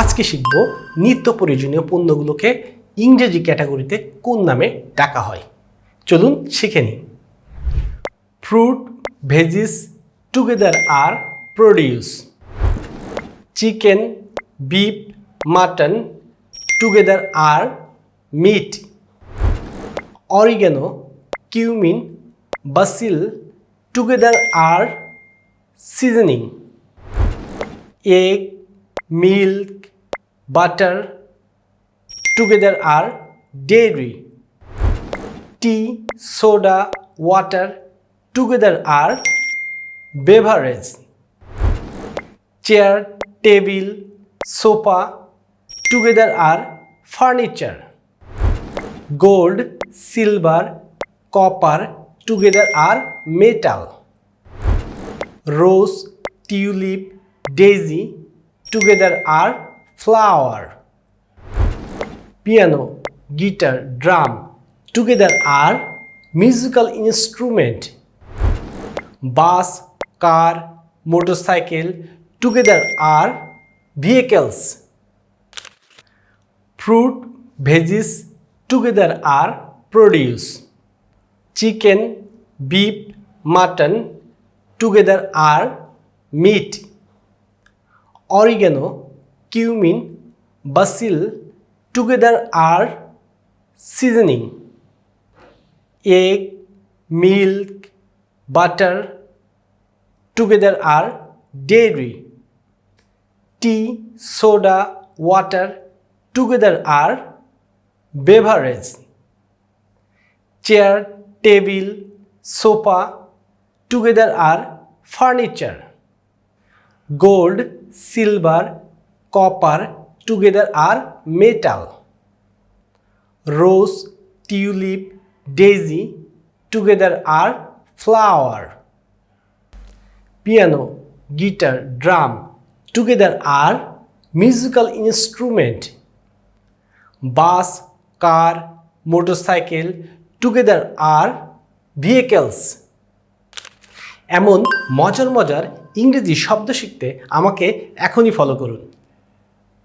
আজকে শিখব নিত্য প্রয়োজনীয় পণ্যগুলোকে ইংরেজি ক্যাটাগরিতে কোন নামে ডাকা হয়। চলুন শিখে নিই। Fruit veggies together are produce. Chicken beef mutton together are meat. Oregano cumin basil together are seasoning. egg, milk, butter, together are dairy. Tea, soda, water, together are beverage. Chair, table, sofa, together are furniture. Gold, silver, copper, together are metal rose, tulip, daisy together are flower. Piano, guitar, drum together are musical instrument. Bus, car, motorcycle together are vehicles. Fruit, veggies together are produce. Chicken, beef, mutton together are meat. Oregano, cumin, basil, together are seasoning. Egg, milk, butter, together are dairy tea, soda, water, together are beverage. Chair, table, sofa, together are furniture. Gold, silver, copper, together are metal. Rose, tulip daisy together are flower. Piano, guitar, drum, together are musical instrument. Bus, car, motorcycle, together are vehicles. এমন মজার মজার ইংরেজি শব্দ শিখতে আমাকে এখনই follow করুন।